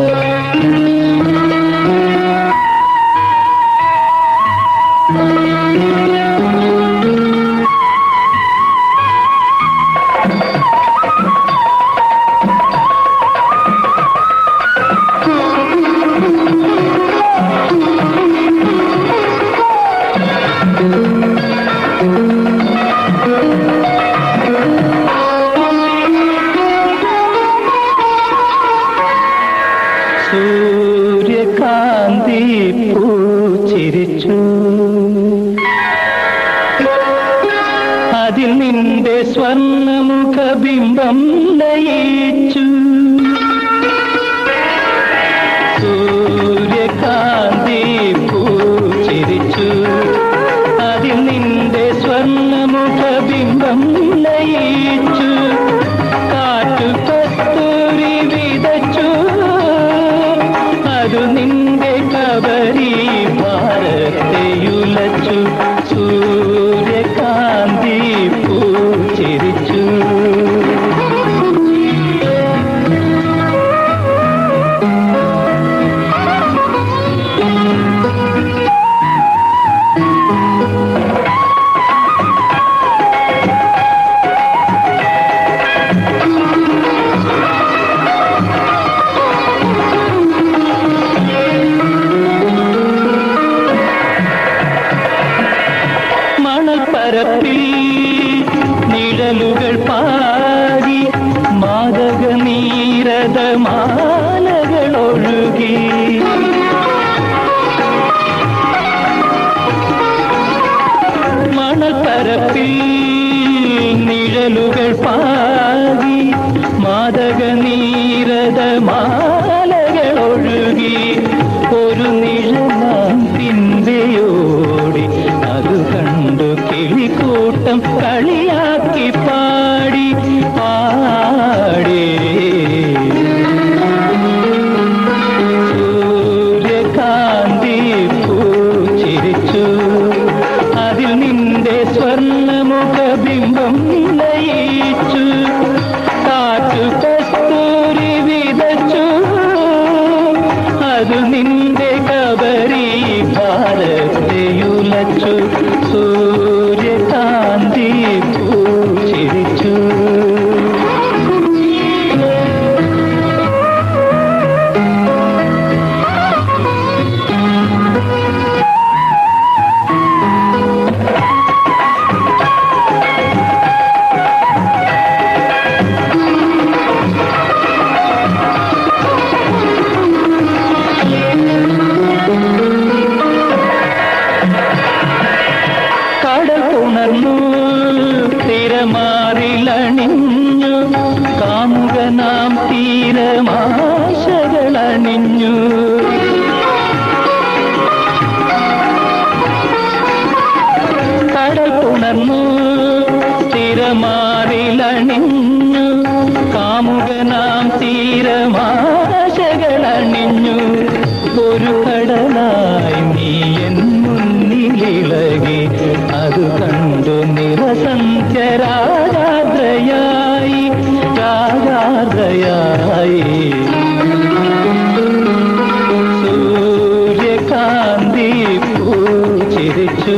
സൂര്യകാന്തി പൂച്ചിരിച്ചു അതിൽ നിന്റെ സ്വർണമുഖബിംബം ലയിച്ചു ഭാരത്തെയുലച്ചു பரப்பில் நிழலுகள் பாடி மாதக நீரத மாலகள் ஒழுகி. மணல் பரப்பில் நிழலுகள் பாடி மாதக പാടി പാടി. സൂര്യകാന്തി പൂച്ചിരിച്ചു. അതിൽ നിന്റെ സ്വർണമുഖബിംബം ലയിച്ചു കാറ്റു കസ്തൂരി വിതച്ചു. അത് നിന്റെ കബരി ഭാരതയുലച്ചു സൂര്യകാന്തി കടൽ ഉണർന്നു തിരമാറിലണിഞ്ഞു. കാമുകനാം തീരമാശകളണിഞ്ഞു. കടൽ ഉണർന്നു തിരമാറിലണിഞ്ഞു. കാമുകനാം തീരമാശകളണിഞ്ഞു നിറസന്ധ്യ രാഗാദ്രയായി രാഗാദ്രയായി സൂര്യകാന്തി പൂച്ചിരിച്ചു.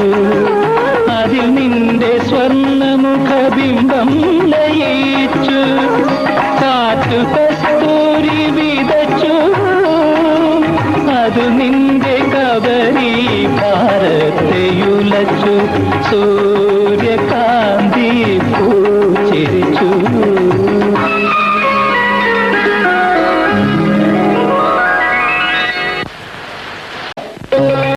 അതിൽ നിന്റെ സ്വർണമുഖബിംബം ലയിച്ചു കാറ്റു കസ്തൂരി വിതച്ചു. അത് നിന്റെ കബരി ഭാരത്തെയുലച്ചു സൂ